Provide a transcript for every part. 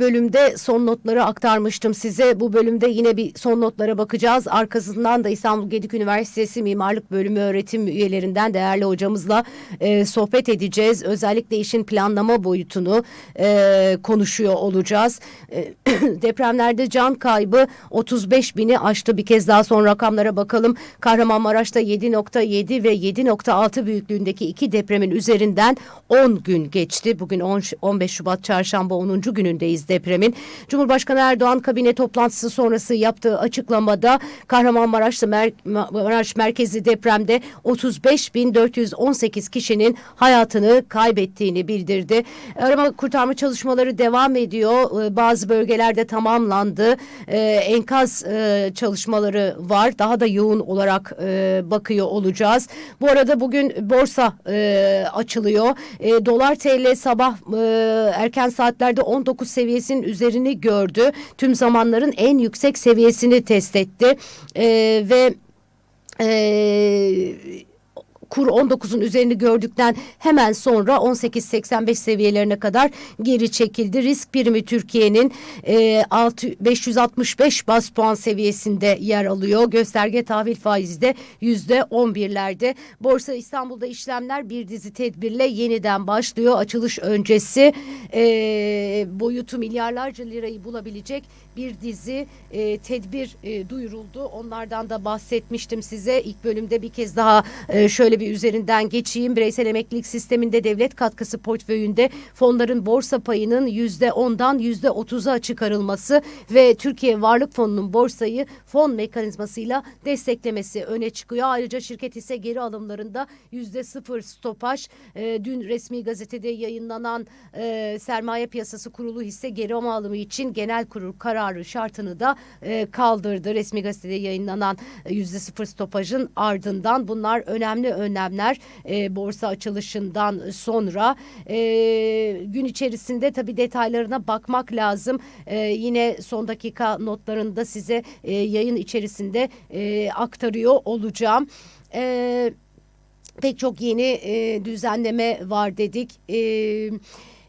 bölümde son notları aktarmıştım size. Bu bölümde yine bir son notlara bakacağız. Arkasından da İstanbul Gedik Üniversitesi Mimarlık Bölümü öğretim üyelerinden değerli hocamızla e, sohbet edeceğiz. Özellikle işin planlama boyutunu e, konuşuyor olacağız. E, depremlerde can kaybı 35 bini aştı. Bir kez daha son rakamlara bakalım. Kahramanmaraş'ta 7.7 ve 7.6 büyüklüğündeki iki depremin üzerinden 10 gün geçti. Bugün 10, 15 Şubat çarşamba 10. günündeyiz depremin. Cumhurbaşkanı Erdoğan kabine toplantısı sonrası yaptığı açıklamada Kahramanmaraş'ta Mer Maraş merkezi depremde 35.418 kişinin hayatını kaybettiğini bildirdi. Arama kurtarma çalışmaları devam ediyor. Ee, Bazı bölgelerde tamamlandı. Ee, Enkaz e, çalışmaları var. Daha da yoğun olarak e, bakıyor olacağız. Bu arada bugün borsa e, açılıyor. Dolar TL sabah erken saatlerde 19 seviyesinin üzerini gördü. Tüm zamanların en yüksek seviyesini test etti. E, ve e, kur 19'un üzerini gördükten hemen sonra 18.85 seviyelerine kadar geri çekildi. Risk birimi Türkiye'nin e, 6, 565 bas puan seviyesinde yer alıyor. Gösterge tahvil faizi de yüzde 11'lerde. Borsa İstanbul'da işlemler bir dizi tedbirle yeniden başlıyor. Açılış öncesi e, boyutu milyarlarca lirayı bulabilecek bir dizi e, tedbir e, duyuruldu. Onlardan da bahsetmiştim size. İlk bölümde bir kez daha e, şöyle bir üzerinden geçeyim. Bireysel emeklilik sisteminde devlet katkısı portföyünde fonların borsa payının yüzde ondan yüzde otuza çıkarılması ve Türkiye Varlık Fonu'nun borsayı fon mekanizmasıyla desteklemesi öne çıkıyor. Ayrıca şirket ise geri alımlarında yüzde sıfır stopaj. E, dün resmi gazetede yayınlanan e, sermaye piyasası kurulu hisse geri alımı için genel kurul kararı şartını da e, kaldırdı. Resmi gazetede yayınlanan e, yüzde sıfır stopajın ardından bunlar önemli önlemler e, borsa açılışından sonra e, gün içerisinde tabii detaylarına bakmak lazım. E, yine son dakika notlarında size e, yayın içerisinde e, aktarıyor olacağım. E, pek çok yeni e, düzenleme var dedik. E,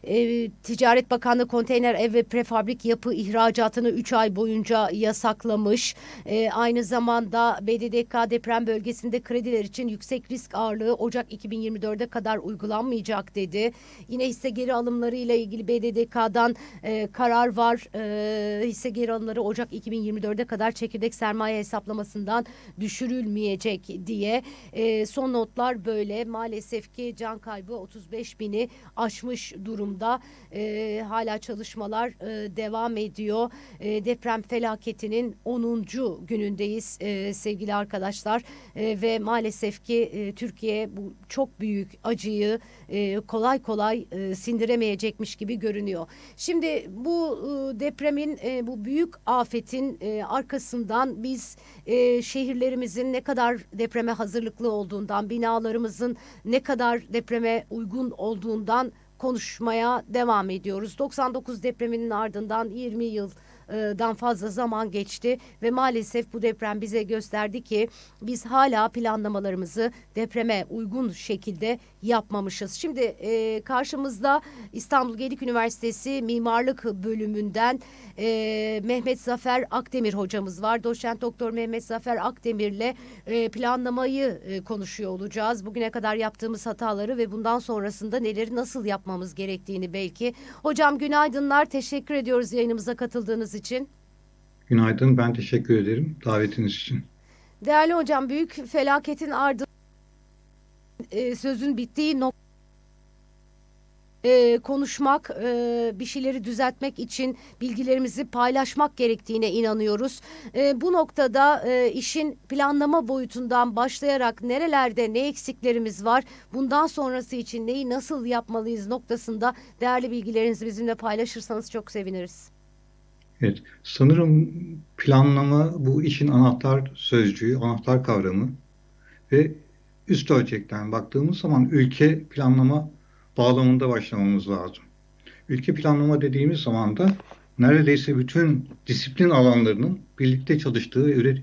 e, Ticaret Bakanlığı konteyner ev ve prefabrik yapı ihracatını 3 ay boyunca yasaklamış. E, aynı zamanda BDDK deprem bölgesinde krediler için yüksek risk ağırlığı Ocak 2024'e kadar uygulanmayacak dedi. Yine hisse geri alımları ile ilgili BDDK'dan e, karar var. E, hisse geri alımları Ocak 2024'e kadar çekirdek sermaye hesaplamasından düşürülmeyecek diye. E, son notlar böyle. Maalesef ki can kaybı 35 bini aşmış durumda. E, hala çalışmalar e, devam ediyor. E, deprem felaketinin 10. günündeyiz e, sevgili arkadaşlar. E, ve maalesef ki e, Türkiye bu çok büyük acıyı e, kolay kolay e, sindiremeyecekmiş gibi görünüyor. Şimdi bu e, depremin e, bu büyük afetin e, arkasından biz e, şehirlerimizin ne kadar depreme hazırlıklı olduğundan, binalarımızın ne kadar depreme uygun olduğundan konuşmaya devam ediyoruz. 99 depreminin ardından 20 yıl dan fazla zaman geçti ve maalesef bu deprem bize gösterdi ki biz hala planlamalarımızı depreme uygun şekilde yapmamışız. Şimdi e, karşımızda İstanbul Gedik Üniversitesi Mimarlık Bölümünden e, Mehmet Zafer Akdemir hocamız var. Doçent Doktor Mehmet Zafer Akdemir'le e, planlamayı e, konuşuyor olacağız. Bugüne kadar yaptığımız hataları ve bundan sonrasında neleri nasıl yapmamız gerektiğini belki. Hocam günaydınlar. Teşekkür ediyoruz yayınımıza katıldığınız için. Günaydın. Ben teşekkür ederim davetiniz için. Değerli hocam büyük felaketin ardından e, sözün bittiği nokta e, konuşmak, e, bir şeyleri düzeltmek için bilgilerimizi paylaşmak gerektiğine inanıyoruz. E, bu noktada e, işin planlama boyutundan başlayarak nerelerde ne eksiklerimiz var, bundan sonrası için neyi nasıl yapmalıyız noktasında değerli bilgilerinizi bizimle paylaşırsanız çok seviniriz. Evet, sanırım planlama bu işin anahtar sözcüğü, anahtar kavramı ve üst ölçekten baktığımız zaman ülke planlama bağlamında başlamamız lazım. Ülke planlama dediğimiz zaman da neredeyse bütün disiplin alanlarının birlikte çalıştığı üret,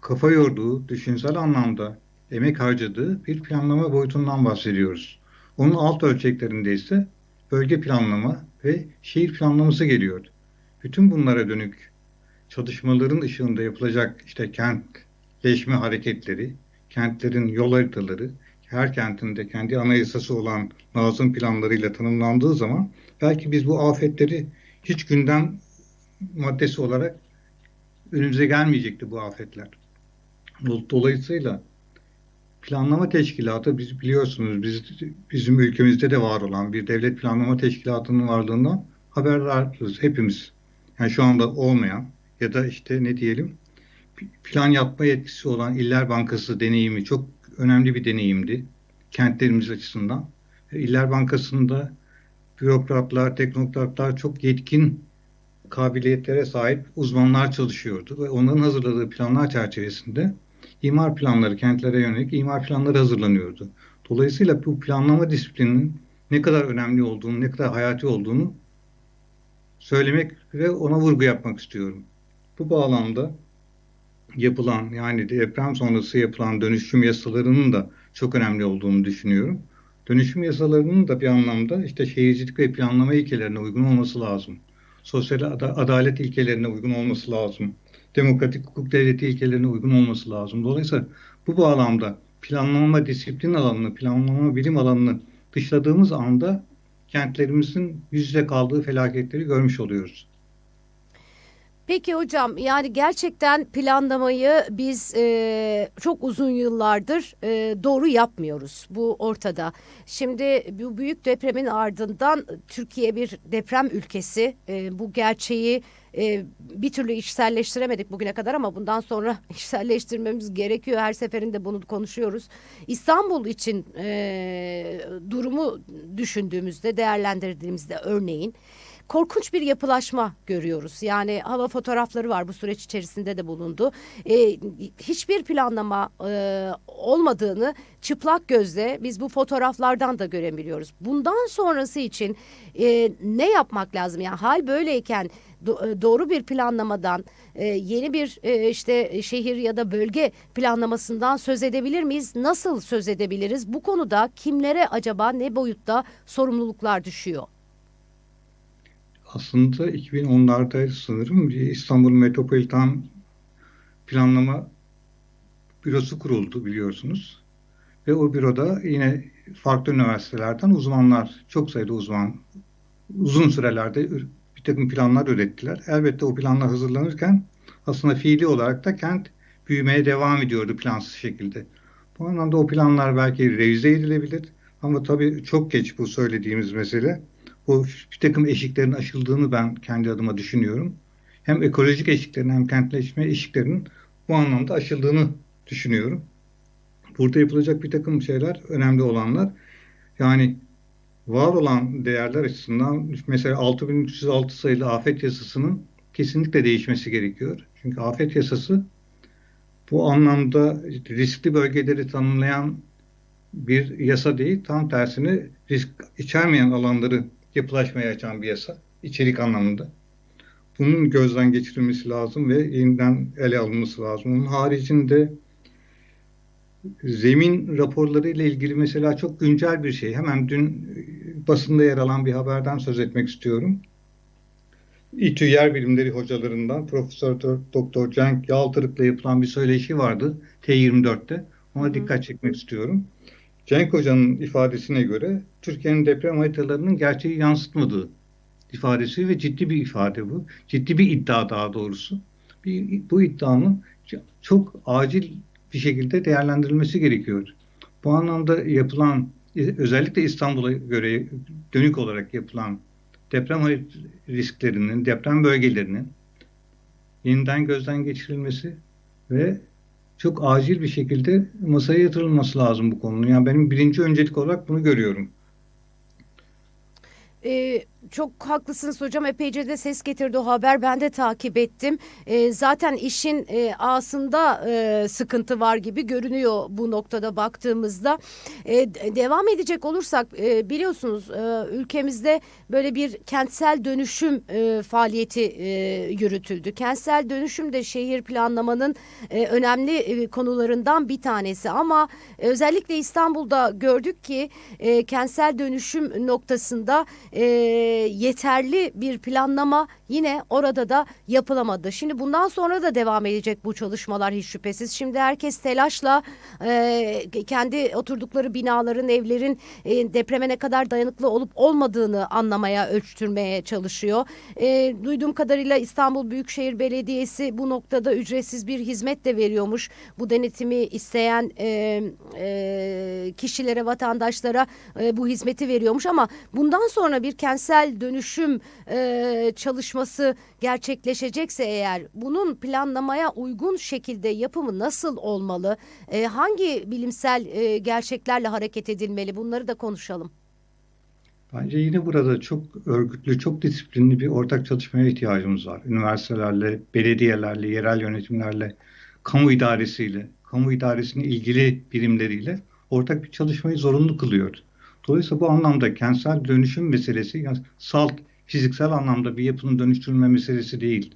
kafa yorduğu, düşünsel anlamda emek harcadığı bir planlama boyutundan bahsediyoruz. Onun alt ölçeklerinde ise bölge planlama ve şehir planlaması geliyor. Bütün bunlara dönük çalışmaların ışığında yapılacak işte kentleşme hareketleri, kentlerin yol haritaları, her kentin de kendi anayasası olan lazım planlarıyla tanımlandığı zaman belki biz bu afetleri hiç gündem maddesi olarak önümüze gelmeyecekti bu afetler. Dolayısıyla planlama teşkilatı biz biliyorsunuz biz bizim ülkemizde de var olan bir devlet planlama teşkilatının varlığından haberdarız hepimiz. Yani şu anda olmayan ya da işte ne diyelim plan yapma yetkisi olan İller Bankası deneyimi çok önemli bir deneyimdi kentlerimiz açısından. İller Bankası'nda bürokratlar, teknokratlar çok yetkin kabiliyetlere sahip uzmanlar çalışıyordu ve onların hazırladığı planlar çerçevesinde imar planları, kentlere yönelik imar planları hazırlanıyordu. Dolayısıyla bu planlama disiplininin ne kadar önemli olduğunu, ne kadar hayati olduğunu söylemek ve ona vurgu yapmak istiyorum. Bu bağlamda yapılan yani deprem sonrası yapılan dönüşüm yasalarının da çok önemli olduğunu düşünüyorum. Dönüşüm yasalarının da bir anlamda işte şehircilik ve planlama ilkelerine uygun olması lazım. Sosyal ad- adalet ilkelerine uygun olması lazım. Demokratik hukuk devleti ilkelerine uygun olması lazım. Dolayısıyla bu bağlamda planlama disiplin alanını, planlama bilim alanını dışladığımız anda kentlerimizin yüzde kaldığı felaketleri görmüş oluyoruz. Peki hocam yani gerçekten planlamayı biz e, çok uzun yıllardır e, doğru yapmıyoruz. Bu ortada. Şimdi bu büyük depremin ardından Türkiye bir deprem ülkesi. E, bu gerçeği e, bir türlü içselleştiremedik bugüne kadar ama bundan sonra içselleştirmemiz gerekiyor. Her seferinde bunu konuşuyoruz. İstanbul için e, durumu düşündüğümüzde, değerlendirdiğimizde örneğin korkunç bir yapılaşma görüyoruz. Yani hava fotoğrafları var bu süreç içerisinde de bulundu. E, hiçbir planlama e, olmadığını çıplak gözle biz bu fotoğraflardan da görebiliyoruz. Bundan sonrası için e, ne yapmak lazım? Yani hal böyleyken do- doğru bir planlamadan e, yeni bir e, işte şehir ya da bölge planlamasından söz edebilir miyiz? Nasıl söz edebiliriz? Bu konuda kimlere acaba ne boyutta sorumluluklar düşüyor? Aslında 2010'larda sanırım İstanbul Metropolitan Planlama Bürosu kuruldu biliyorsunuz. Ve o büroda yine farklı üniversitelerden uzmanlar, çok sayıda uzman uzun sürelerde bir takım planlar ürettiler. Elbette o planlar hazırlanırken aslında fiili olarak da kent büyümeye devam ediyordu plansız şekilde. Bu anlamda o planlar belki revize edilebilir ama tabii çok geç bu söylediğimiz mesele. Bu bir takım eşiklerin aşıldığını ben kendi adıma düşünüyorum. Hem ekolojik eşiklerin hem kentleşme eşiklerinin bu anlamda aşıldığını düşünüyorum. Burada yapılacak bir takım şeyler önemli olanlar. Yani var olan değerler açısından mesela 6306 sayılı afet yasasının kesinlikle değişmesi gerekiyor. Çünkü afet yasası bu anlamda riskli bölgeleri tanımlayan bir yasa değil. Tam tersine risk içermeyen alanları yapılaşmaya açan bir yasa. içerik anlamında. Bunun gözden geçirilmesi lazım ve yeniden ele alınması lazım. Onun haricinde zemin raporları ile ilgili mesela çok güncel bir şey. Hemen dün basında yer alan bir haberden söz etmek istiyorum. İTÜ Yer Bilimleri hocalarından Profesör Doktor Cenk Yaltırık'la yapılan bir söyleşi vardı T24'te. Ona dikkat çekmek istiyorum. Cenk Hoca'nın ifadesine göre Türkiye'nin deprem haritalarının gerçeği yansıtmadığı ifadesi ve ciddi bir ifade bu. Ciddi bir iddia daha doğrusu. Bir, bu iddianın çok acil bir şekilde değerlendirilmesi gerekiyor. Bu anlamda yapılan özellikle İstanbul'a göre dönük olarak yapılan deprem risklerinin, deprem bölgelerinin yeniden gözden geçirilmesi ve çok acil bir şekilde masaya yatırılması lazım bu konunun. Yani benim birinci öncelik olarak bunu görüyorum. Ee, çok haklısınız hocam. Epeyce de ses getirdi o haber. Ben de takip ettim. Ee, zaten işin e, ağasında e, sıkıntı var gibi görünüyor bu noktada baktığımızda. E, devam edecek olursak e, biliyorsunuz e, ülkemizde böyle bir kentsel dönüşüm e, faaliyeti e, yürütüldü. Kentsel dönüşüm de şehir planlamanın e, önemli e, konularından bir tanesi. Ama e, özellikle İstanbul'da gördük ki e, kentsel dönüşüm noktasında e, yeterli bir planlama yine orada da yapılamadı. Şimdi bundan sonra da devam edecek bu çalışmalar hiç şüphesiz. Şimdi herkes telaşla e, kendi oturdukları binaların, evlerin e, depreme ne kadar dayanıklı olup olmadığını anlamaya, ölçtürmeye çalışıyor. E, duyduğum kadarıyla İstanbul Büyükşehir Belediyesi bu noktada ücretsiz bir hizmet de veriyormuş. Bu denetimi isteyen e, e, kişilere, vatandaşlara e, bu hizmeti veriyormuş ama bundan sonra bir kentsel dönüşüm e, çalışması gerçekleşecekse eğer bunun planlamaya uygun şekilde yapımı nasıl olmalı? E, hangi bilimsel e, gerçeklerle hareket edilmeli? Bunları da konuşalım. Bence yine burada çok örgütlü, çok disiplinli bir ortak çalışmaya ihtiyacımız var. Üniversitelerle, belediyelerle, yerel yönetimlerle, kamu idaresiyle, kamu idaresinin ilgili birimleriyle ortak bir çalışmayı zorunlu kılıyor. Dolayısıyla bu anlamda kentsel dönüşüm meselesi yani salt, fiziksel anlamda bir yapının dönüştürülme meselesi değil.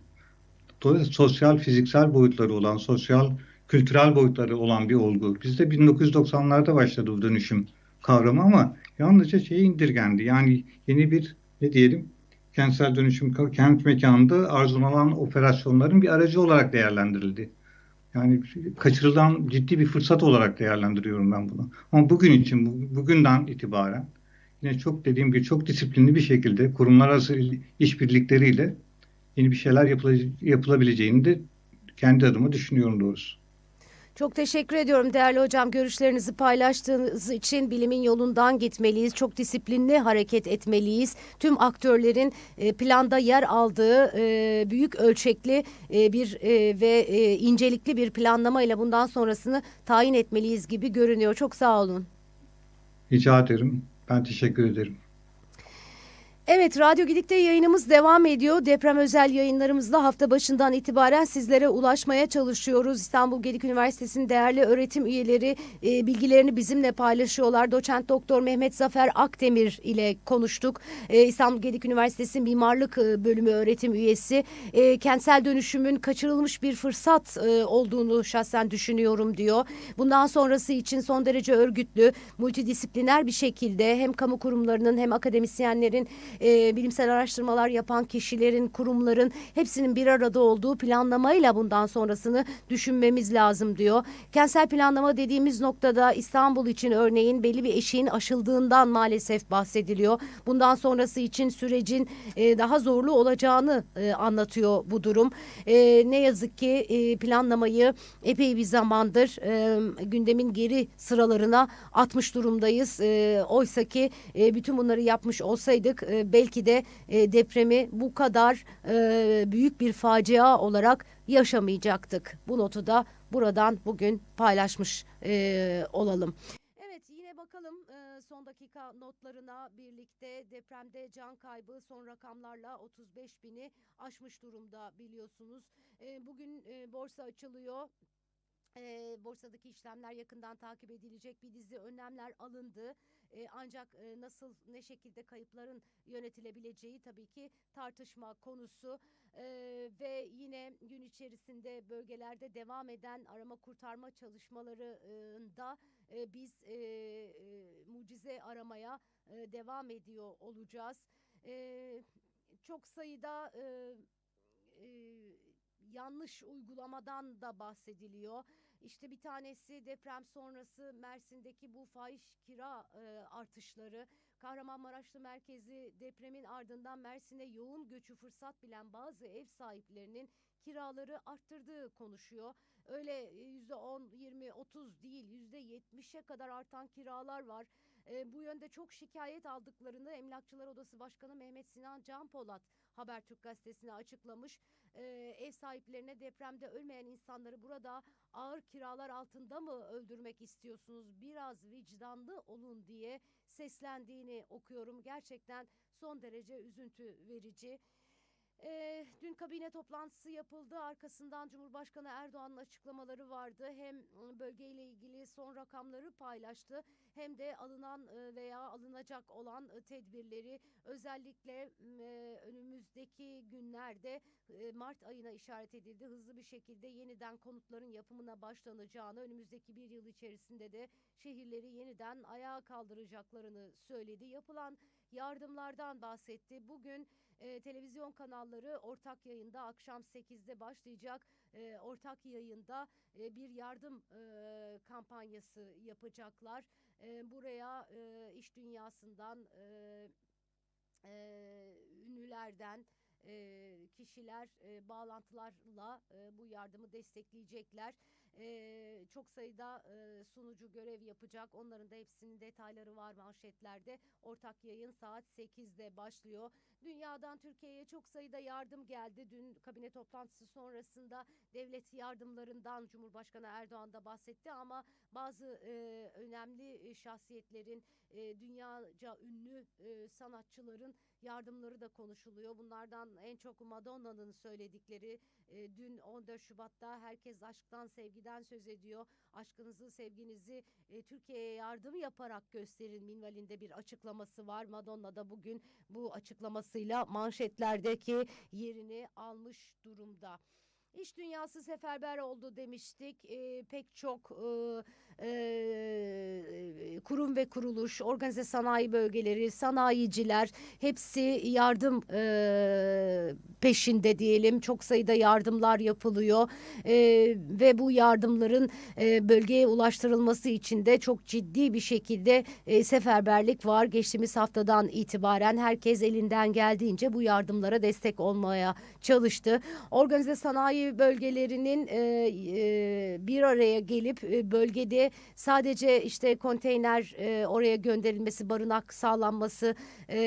Dolayısıyla sosyal, fiziksel boyutları olan, sosyal, kültürel boyutları olan bir olgu. Bizde 1990'larda başladı bu dönüşüm kavramı ama yalnızca şeye indirgendi. Yani yeni bir ne diyelim kentsel dönüşüm kent mekanında arzulanan operasyonların bir aracı olarak değerlendirildi. Yani kaçırılan ciddi bir fırsat olarak değerlendiriyorum ben bunu. Ama bugün için bugünden itibaren yine çok dediğim gibi çok disiplinli bir şekilde kurumlar arası işbirlikleriyle yeni bir şeyler yapılabileceğini de kendi adıma düşünüyorum doğrusu. Çok teşekkür ediyorum değerli hocam. Görüşlerinizi paylaştığınız için bilimin yolundan gitmeliyiz. Çok disiplinli hareket etmeliyiz. Tüm aktörlerin e, planda yer aldığı e, büyük ölçekli e, bir ve incelikli bir planlama ile bundan sonrasını tayin etmeliyiz gibi görünüyor. Çok sağ olun. Rica ederim. Ben teşekkür ederim. Evet, Radyo Gidik'te yayınımız devam ediyor. Deprem özel yayınlarımızda hafta başından itibaren sizlere ulaşmaya çalışıyoruz. İstanbul Gedik Üniversitesi'nin değerli öğretim üyeleri e, bilgilerini bizimle paylaşıyorlar. Doçent Doktor Mehmet Zafer Akdemir ile konuştuk. E, İstanbul Gedik Üniversitesi Mimarlık e, Bölümü öğretim üyesi. E, kentsel dönüşümün kaçırılmış bir fırsat e, olduğunu şahsen düşünüyorum diyor. Bundan sonrası için son derece örgütlü, multidisipliner bir şekilde hem kamu kurumlarının hem akademisyenlerin e, bilimsel araştırmalar yapan kişilerin, kurumların hepsinin bir arada olduğu planlamayla bundan sonrasını düşünmemiz lazım diyor. Kentsel planlama dediğimiz noktada İstanbul için örneğin belli bir eşiğin aşıldığından maalesef bahsediliyor. Bundan sonrası için sürecin e, daha zorlu olacağını e, anlatıyor bu durum. E, ne yazık ki e, planlamayı epey bir zamandır e, gündemin geri sıralarına atmış durumdayız. E, Oysa ki e, bütün bunları yapmış olsaydık e, belki de e, depremi bu kadar e, büyük bir facia olarak yaşamayacaktık. Bu notu da buradan bugün paylaşmış e, olalım. Evet yine bakalım e, son dakika notlarına birlikte depremde can kaybı son rakamlarla 35 bini aşmış durumda biliyorsunuz. E, bugün e, borsa açılıyor. E, borsadaki işlemler yakından takip edilecek bir dizi önlemler alındı. E, ancak e, nasıl ne şekilde kayıpların yönetilebileceği tabii ki tartışma konusu e, ve yine gün içerisinde bölgelerde devam eden arama kurtarma çalışmalarında e, biz e, e, mucize aramaya e, devam ediyor olacağız. E, çok sayıda e, yanlış uygulamadan da bahsediliyor. İşte bir tanesi deprem sonrası Mersin'deki bu fahiş kira e, artışları. Kahramanmaraşlı merkezi depremin ardından Mersin'e yoğun göçü fırsat bilen bazı ev sahiplerinin kiraları arttırdığı konuşuyor. Öyle yüzde on, yirmi, otuz değil yüzde yetmişe kadar artan kiralar var. E, bu yönde çok şikayet aldıklarını Emlakçılar Odası Başkanı Mehmet Sinan Can Polat Habertürk gazetesine açıklamış. E, ev sahiplerine depremde ölmeyen insanları burada ağır kiralar altında mı öldürmek istiyorsunuz? Biraz vicdanlı olun diye seslendiğini okuyorum. Gerçekten son derece üzüntü verici. E, dün kabine toplantısı yapıldı. Arkasından Cumhurbaşkanı Erdoğan'ın açıklamaları vardı. Hem bölgeyle ilgili son rakamları paylaştı hem de alınan veya alınacak olan tedbirleri özellikle önümüzdeki günlerde Mart ayına işaret edildi. Hızlı bir şekilde yeniden konutların yapımına başlanacağını, önümüzdeki bir yıl içerisinde de şehirleri yeniden ayağa kaldıracaklarını söyledi. Yapılan yardımlardan bahsetti. Bugün e, televizyon kanalları ortak yayında akşam 8'de başlayacak e, ortak yayında e, bir yardım e, kampanyası yapacaklar. E, buraya e, iş dünyasından e, e, ünlülerden e, kişiler e, bağlantılarla e, bu yardımı destekleyecekler. E, çok sayıda e, sunucu görev yapacak. Onların da hepsinin detayları var manşetlerde. Ortak yayın saat 8'de başlıyor. Dünyadan Türkiye'ye çok sayıda yardım geldi. Dün kabine toplantısı sonrasında devlet yardımlarından Cumhurbaşkanı Erdoğan da bahsetti ama bazı e, önemli şahsiyetlerin, e, dünyaca ünlü e, sanatçıların yardımları da konuşuluyor. Bunlardan en çok Madonna'nın söyledikleri e, dün 14 Şubat'ta herkes aşktan sevgiden söz ediyor. Aşkınızı sevginizi e, Türkiye'ye yardım yaparak gösterin minvalinde bir açıklaması var. Madonna da bugün bu açıklamasıyla manşetlerdeki yerini almış durumda. İş dünyası seferber oldu demiştik. E, pek çok e, e, kurum ve kuruluş, organize sanayi bölgeleri, sanayiciler hepsi yardım e, peşinde diyelim. Çok sayıda yardımlar yapılıyor E, ve bu yardımların e, bölgeye ulaştırılması için de çok ciddi bir şekilde e, seferberlik var. Geçtiğimiz haftadan itibaren herkes elinden geldiğince bu yardımlara destek olmaya çalıştı. Organize sanayi bölgelerinin e, e, bir araya gelip e, bölgede sadece işte konteyner e, oraya gönderilmesi, barınak sağlanması, e,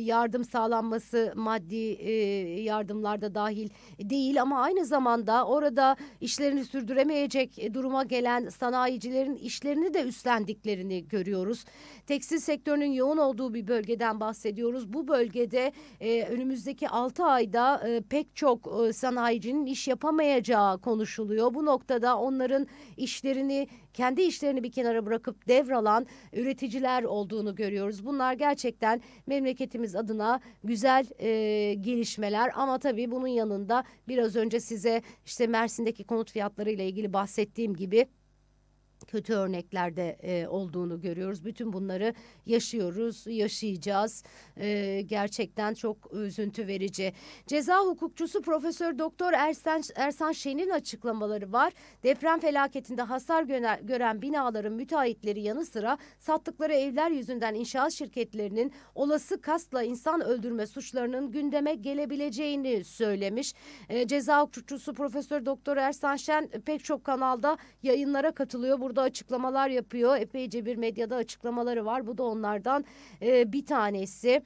yardım sağlanması, maddi e, yardımlar da dahil değil ama aynı zamanda orada işlerini sürdüremeyecek duruma gelen sanayicilerin işlerini de üstlendiklerini görüyoruz. Tekstil sektörünün yoğun olduğu bir bölgeden bahsediyoruz. Bu bölgede e, önümüzdeki 6 ayda e, pek çok e, sanayicinin iş yapamayacağı konuşuluyor. Bu noktada onların işlerini kendi işlerini bir kenara bırakıp devralan üreticiler olduğunu görüyoruz. Bunlar gerçekten memleketimiz adına güzel e, gelişmeler ama tabii bunun yanında biraz önce size işte Mersin'deki konut fiyatları ile ilgili bahsettiğim gibi kötü örneklerde e, olduğunu görüyoruz. Bütün bunları yaşıyoruz, yaşayacağız. E, gerçekten çok üzüntü verici. Ceza hukukçusu Profesör Doktor Ersan, Ersan Şen'in açıklamaları var. Deprem felaketinde hasar gören, gören binaların müteahhitleri yanı sıra sattıkları evler yüzünden inşaat şirketlerinin olası kasla insan öldürme suçlarının gündeme gelebileceğini söylemiş. E, ceza hukukçusu Profesör Doktor Ersan Şen pek çok kanalda yayınlara katılıyor. Burada açıklamalar yapıyor. Epeyce bir medyada açıklamaları var. Bu da onlardan e, bir tanesi.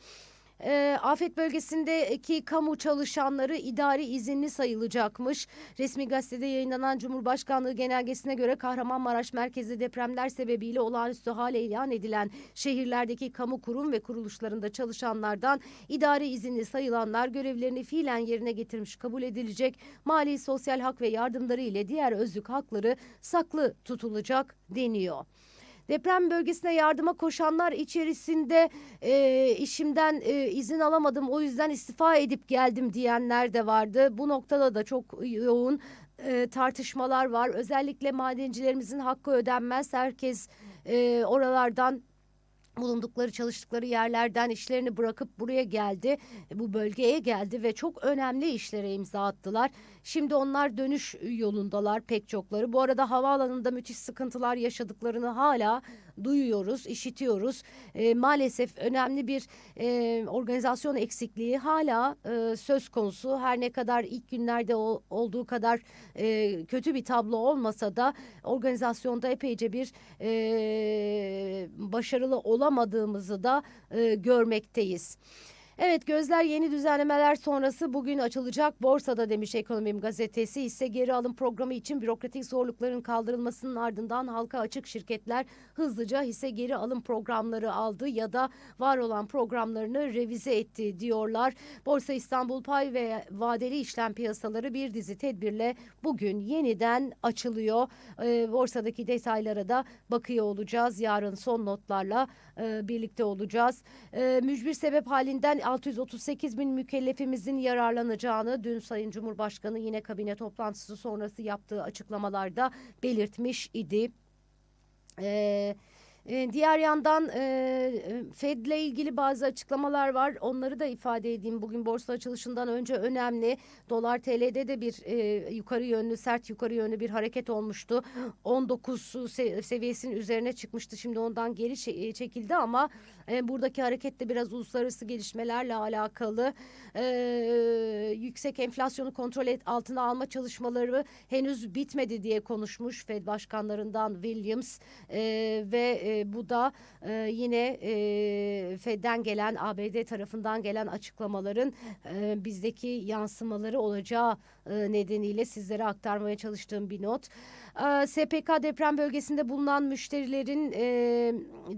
E, afet bölgesindeki kamu çalışanları idari izinli sayılacakmış. Resmi gazetede yayınlanan Cumhurbaşkanlığı genelgesine göre Kahramanmaraş merkezli depremler sebebiyle olağanüstü hale ilan edilen şehirlerdeki kamu kurum ve kuruluşlarında çalışanlardan idari izinli sayılanlar görevlerini fiilen yerine getirmiş kabul edilecek. Mali sosyal hak ve yardımları ile diğer özlük hakları saklı tutulacak deniyor. Deprem bölgesine yardıma koşanlar içerisinde e, işimden e, izin alamadım o yüzden istifa edip geldim diyenler de vardı. Bu noktada da çok yoğun e, tartışmalar var. Özellikle madencilerimizin hakkı ödenmez. Herkes e, oralardan bulundukları çalıştıkları yerlerden işlerini bırakıp buraya geldi. Bu bölgeye geldi ve çok önemli işlere imza attılar. Şimdi onlar dönüş yolundalar pek çokları. Bu arada havaalanında müthiş sıkıntılar yaşadıklarını hala duyuyoruz, işitiyoruz. E, maalesef önemli bir e, organizasyon eksikliği hala e, söz konusu. Her ne kadar ilk günlerde o, olduğu kadar e, kötü bir tablo olmasa da organizasyonda epeyce bir e, başarılı olamadığımızı da e, görmekteyiz. Evet gözler yeni düzenlemeler sonrası bugün açılacak borsada demiş Ekonomim gazetesi. Hisse geri alım programı için bürokratik zorlukların kaldırılmasının ardından halka açık şirketler hızlıca hisse geri alım programları aldı ya da var olan programlarını revize etti diyorlar. Borsa İstanbul pay ve vadeli işlem piyasaları bir dizi tedbirle bugün yeniden açılıyor. Ee, borsadaki detaylara da bakıyor olacağız. Yarın son notlarla e, birlikte olacağız. E, mücbir sebep halinden 638 bin mükellefimizin yararlanacağını dün Sayın Cumhurbaşkanı yine kabine toplantısı sonrası yaptığı açıklamalarda belirtmiş idi. Ee, diğer yandan e, Fed'le ilgili bazı açıklamalar var. Onları da ifade edeyim. Bugün borsa açılışından önce önemli. Dolar TL'de de bir e, yukarı yönlü, sert yukarı yönlü bir hareket olmuştu. 19 se- seviyesinin üzerine çıkmıştı. Şimdi ondan geri çe- e, çekildi ama e, buradaki hareket de biraz uluslararası gelişmelerle alakalı. E, yüksek enflasyonu kontrol et, altına alma çalışmaları henüz bitmedi diye konuşmuş Fed başkanlarından Williams E, ve e, bu da e, yine e, Fed'den gelen ABD tarafından gelen açıklamaların e, bizdeki yansımaları olacağı nedeniyle sizlere aktarmaya çalıştığım bir not. E, SPK deprem bölgesinde bulunan müşterilerin e,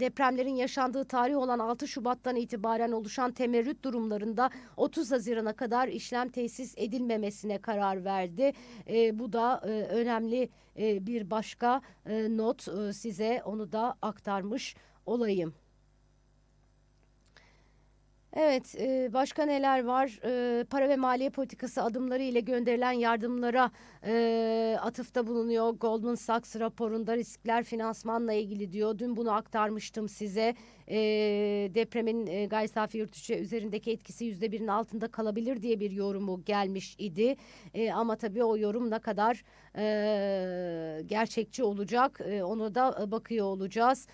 depremlerin yaşandığı tarih olan 6 Şubat'tan itibaren oluşan temerrüt durumlarında 30 Haziran'a kadar işlem tesis edilmemesine karar verdi. E, bu da e, önemli e, bir başka e, not e, size onu da aktarmış olayım. Evet, e, başka neler var? E, para ve maliye politikası adımları ile gönderilen yardımlara e, atıfta bulunuyor. Goldman Sachs raporunda riskler finansmanla ilgili diyor. Dün bunu aktarmıştım size. E, depremin e, gayri safi yurt içi üzerindeki etkisi yüzde birin altında kalabilir diye bir yorumu gelmiş idi. Ama tabii o yorum ne kadar gerçekçi olacak e, onu da bakıyor olacağız.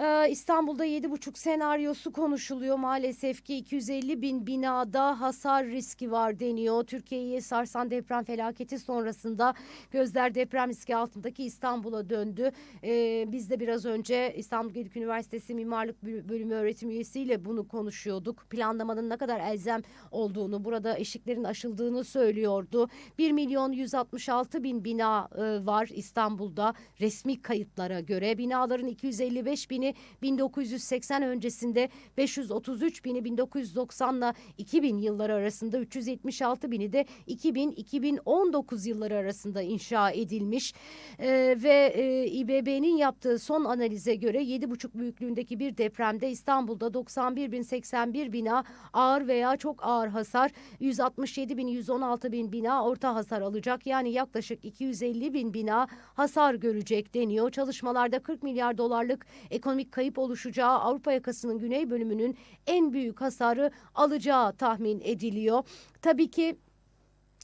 Ee, İstanbul'da 7,5 senaryosu konuşuluyor. Maalesef ki 250 bin binada hasar riski var deniyor. Türkiye'yi sarsan deprem felaketi sonrasında gözler deprem riski altındaki İstanbul'a döndü. Ee, biz de biraz önce İstanbul Gedik Üniversitesi Mimarlık Bölümü öğretim üyesiyle bunu konuşuyorduk. Planlamanın ne kadar elzem olduğunu, burada eşiklerin aşıldığını söylüyordu. 1 milyon 166 bin bina e, var İstanbul'da resmi kayıtlara göre. Binaların 255 bini 1980 öncesinde 533 bini 1990 ile 2000 yılları arasında 376 bini de 2000-2019 yılları arasında inşa edilmiş Ee, ve e, İBB'nin yaptığı son analize göre 7,5 büyüklüğündeki bir depremde İstanbul'da 91 bin 81 bina ağır veya çok ağır hasar 167 bin 116 bin bina orta hasar alacak yani yaklaşık 250 bin bina hasar görecek deniyor. Çalışmalarda 40 milyar dolarlık ekonomik kayıp oluşacağı Avrupa yakasının güney bölümünün en büyük hasarı alacağı tahmin ediliyor. Tabii ki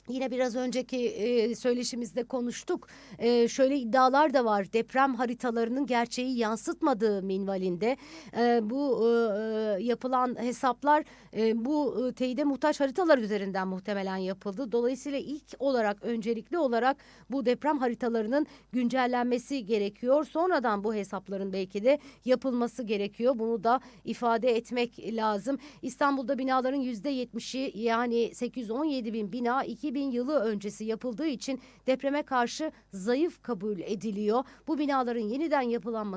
Yine biraz önceki e, söyleşimizde konuştuk. E, şöyle iddialar da var. Deprem haritalarının gerçeği yansıtmadığı minvalinde. E, bu e, yapılan hesaplar e, bu e, teyide muhtaç haritalar üzerinden muhtemelen yapıldı. Dolayısıyla ilk olarak öncelikli olarak bu deprem haritalarının güncellenmesi gerekiyor. Sonradan bu hesapların belki de yapılması gerekiyor. Bunu da ifade etmek lazım. İstanbul'da binaların yüzde yetmişi yani 817 bin bina 2000 yılı öncesi yapıldığı için depreme karşı zayıf kabul ediliyor. Bu binaların yeniden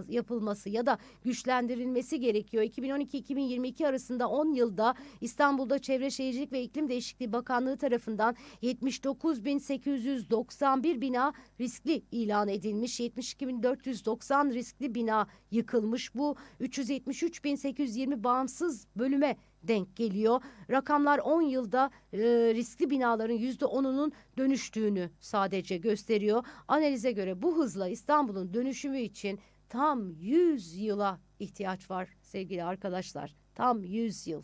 yapılması ya da güçlendirilmesi gerekiyor. 2012-2022 arasında 10 yılda İstanbul'da Çevre Şehircilik ve İklim Değişikliği Bakanlığı tarafından 79.891 bina riskli ilan edilmiş. 72.490 riskli bina yıkılmış. Bu 373.820 bağımsız bölüme denk geliyor. Rakamlar 10 yılda e, riskli binaların %10'unun dönüştüğünü sadece gösteriyor. Analize göre bu hızla İstanbul'un dönüşümü için tam 100 yıla ihtiyaç var sevgili arkadaşlar. Tam 100 yıl.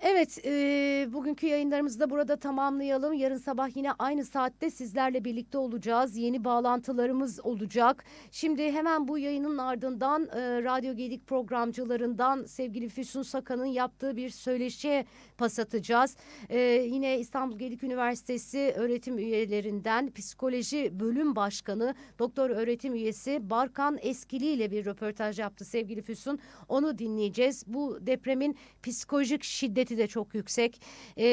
Evet, e, bugünkü yayınlarımızı da burada tamamlayalım. Yarın sabah yine aynı saatte sizlerle birlikte olacağız. Yeni bağlantılarımız olacak. Şimdi hemen bu yayının ardından e, Radyo Gedik programcılarından sevgili Füsun Sakan'ın yaptığı bir söyleşiye pas atacağız. E, yine İstanbul Gedik Üniversitesi öğretim üyelerinden psikoloji bölüm başkanı doktor öğretim üyesi Barkan Eskili ile bir röportaj yaptı sevgili Füsun. Onu dinleyeceğiz. Bu depremin psikolojik şiddeti de çok yüksek. E,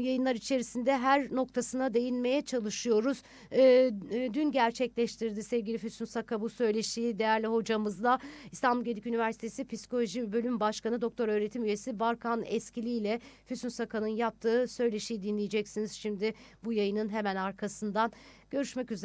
yayınlar içerisinde her noktasına değinmeye çalışıyoruz. E, e, dün gerçekleştirdi sevgili Füsun Saka bu söyleşiyi değerli hocamızla İstanbul Gedik Üniversitesi Psikoloji Bölüm Başkanı Doktor Öğretim Üyesi Barkan Eskili ile Füsun Saka'nın yaptığı söyleşiyi dinleyeceksiniz şimdi bu yayının hemen arkasından. Görüşmek üzere.